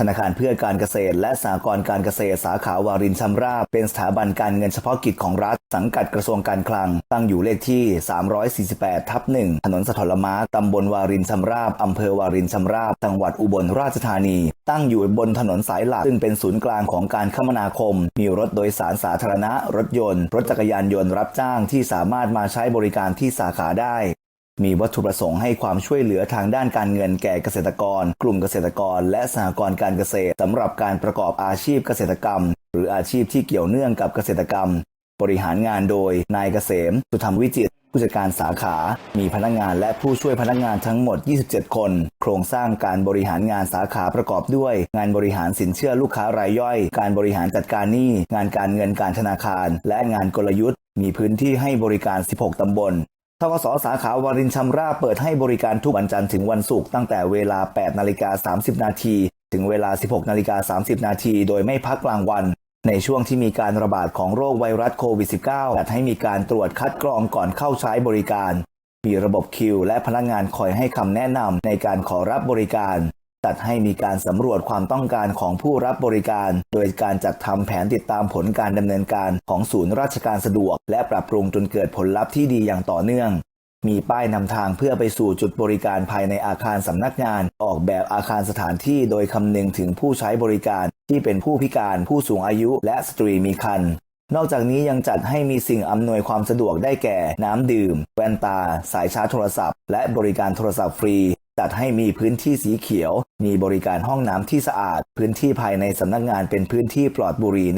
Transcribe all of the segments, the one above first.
ธนาคารเพื่อการเกษตร และสหกรณ์การเกษตรสาขาวารินชำราบเป็นสถาบันการเงินเฉพาะกิจของรัฐ สังกัดกระทรวงการคลัง ตั้งอยู่เลขที่ 348 ทับหนึ่งถนนสะทรมาตำบลวารินชำราบอำเภอวารินชำราบ จังหวัดอุบลราชธานี ตั้งอยู่บนถนนสายหลัก ซึ่งเป็นศูนย์กลางของการคมนาคม มีรถโดยสารสาธารณะ รถยนต์ รถจักรยานยนต์รับจ้างที่สามารถมาใช้บริการที่สาขาได้ มีวัตถุประสงค์ให้ความช่วยเหลือทางด้านการเงินแก่เกษตรกร กลุ่มเกษตรกร และสหกรณ์การเกษตรสำหรับการประกอบอาชีพเกษตรกรรม หรืออาชีพที่เกี่ยวเนื่องกับเกษตรกรรม บริหารงานโดยนายเกษม สุธรรมวิจิตผู้จัดการสาขา มีพนักงานและผู้ช่วยพนักงานทั้งหมด 27 คน โครงสร้างการบริหารงานสาขาประกอบด้วย งานบริหารสินเชื่อลูกค้ารายย่อย การบริหารจัดการหนี้ งานการเงินการธนาคาร และงานกลยุทธ์ มีพื้นที่ให้บริการ 16 ตำบล ทกสสาขาวารินชำราบเปิดให้บริการทุกวันจันทร์ถึงวันศุกร์ตั้งแต่เวลา 8 นาฬิกา 30 นาที ถึงเวลา 16 นาฬิกา 30 นาที โดยไม่พักกลางวัน ในช่วงที่มีการระบาดของโรคไวรัสโควิด -19 จัดให้มีการตรวจคัดกรองก่อนเข้าใช้บริการ มีระบบคิว และพนักงานคอยให้คำแนะนำในการขอรับบริการ จัดให้มีการสำรวจความต้องการของผู้รับบริการ โดยการจัดทำแผนติดตามผลการดำเนินการของศูนย์ราชการสะดวก และปรับปรุงจนเกิดผลลัพธ์ที่ดีอย่างต่อเนื่อง มีป้ายนำทางเพื่อไปสู่จุดบริการภายในอาคารสำนักงาน ออกแบบอาคารสถานที่โดยคำนึงถึงผู้ใช้บริการ ที่เป็นผู้พิการ ผู้สูงอายุ และสตรีมีครรภ์นอกจากนี้ยังจัดให้มีสิ่งอำนวยความสะดวกได้แก่ น้ำดื่ม แว่นตา สายชาร์จโทรศัพท์ และบริการโทรศัพท์ฟรี จัดให้มีพื้นที่สีเขียว มีบริการห้องน้ำที่สะอาด พื้นที่ภายในสำนักงานเป็นพื้นที่ปลอดบุหรี่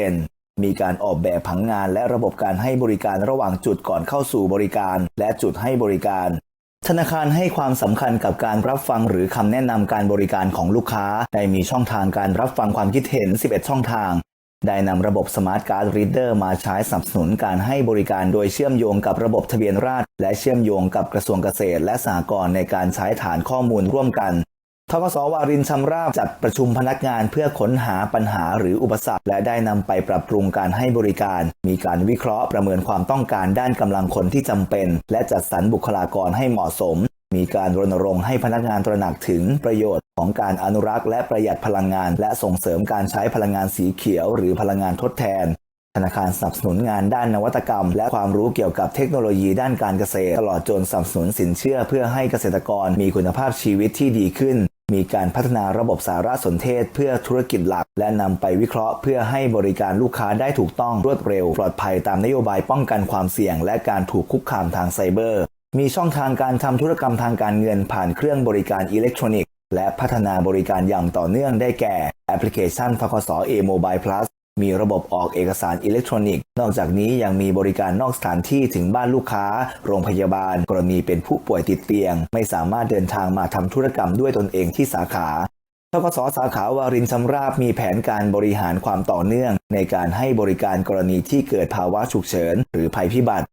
100%มีการออกแบบผังงานและระบบการให้บริการระหว่างจุดก่อนเข้าสู่บริการ และจุดให้บริการ ธนาคารให้ความสำคัญกับการรับฟังหรือคำแนะนำการบริการของลูกค้า ได้มีช่องทางการรับฟังความคิดเห็น 11 ช่องทาง ได้นำระบบ Smart Card Reader มาใช้สนับสนุนการให้บริการโดยเชื่อมโยงกับระบบทะเบียนราษฎรและเชื่อมโยงกับกระทรวงเกษตร และสหกรณ์ในการใช้ฐานข้อมูลร่วมกันทกสวารินชำราบจัดประชุมพนักงานเพื่อค้นหาปัญหาหรืออุปสรรค และได้นำไปปรับปรุงการให้บริการ มีการวิเคราะห์ประเมินความต้องการด้านกำลังคนที่จำเป็น และจัดสรรบุคลากรให้เหมาะสม มีการรณรงค์ให้พนักงานตระหนักถึงประโยชน์ของการอนุรักษ์และประหยัดพลังงาน และส่งเสริมการใช้พลังงานสีเขียว หรือพลังงานทดแทน ธนาคารสนับสนุนงานด้านนวัตกรรม และความรู้เกี่ยวกับเทคโนโลยีด้านการเกษตร ตลอดจนสนับสนุนสินเชื่อเพื่อให้เกษตรกรมีคุณภาพชีวิตที่ดีขึ้น มีการพัฒนาระบบสารสนเทศ เพื่อธุรกิจหลัก และนำไปวิเคราะห์เพื่อให้บริการลูกค้าได้ถูกต้องรวดเร็ว ปลอดภัยตามนโยบายป้องกันความเสี่ยง และการถูกคุกคามทางไซเบอร์ มีช่องทางการทำธุรกรรมทางการเงินผ่านเครื่องบริการอิเล็กทรอนิกส์ และพัฒนาบริการอย่างต่อเนื่องได้แก่แอปพลิเคชันทกส A Mobile Plus มีระบบออกเอกสารอิเล็กทรอนิกส์ นอกจากนี้ยังมีบริการนอกสถานที่ถึงบ้านลูกค้า โรงพยาบาล กรณีเป็นผู้ป่วยติดเตียง ไม่สามารถเดินทางมาทำธุรกรรมด้วยตนเองที่สาขาทกสสาขาวารินชำราบมีแผนการบริหารความต่อเนื่อง ในการให้บริการกรณีที่เกิดภาวะฉุกเฉิน หรือภัยพิบัติ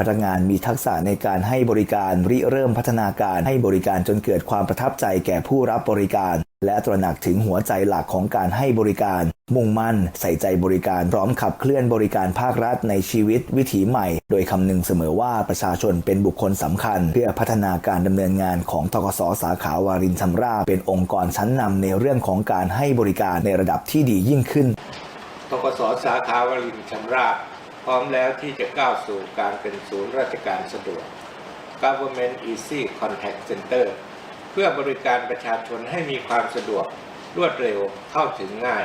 พนักงานมีทักษะในการให้บริการริเริ่มพัฒนาการให้บริการจนเกิดความประทับใจแก่ผู้รับบริการ และตระหนักถึงหัวใจหลักของการให้บริการ มุ่งมั่น ใส่ใจบริการพร้อมขับเคลื่อนบริการภาครัฐในชีวิตวิถีใหม่ โดยคำนึงเสมอว่าประชาชนเป็นบุคคลสำคัญ เพื่อพัฒนาการดำเนินงานของทกสสาขาวารินชำราบเป็นองค์กรชั้นนำในเรื่องของการให้บริการในระดับที่ดียิ่งขึ้นทกสสาขาวารินชำราบ พร้อมแล้วที่จะก้าวสู่การเป็นศูนย์ราชการสะดวก Government Easy Contact Center เพื่อบริการประชาชนให้มีความสะดวกรวดเร็วเข้าถึงง่าย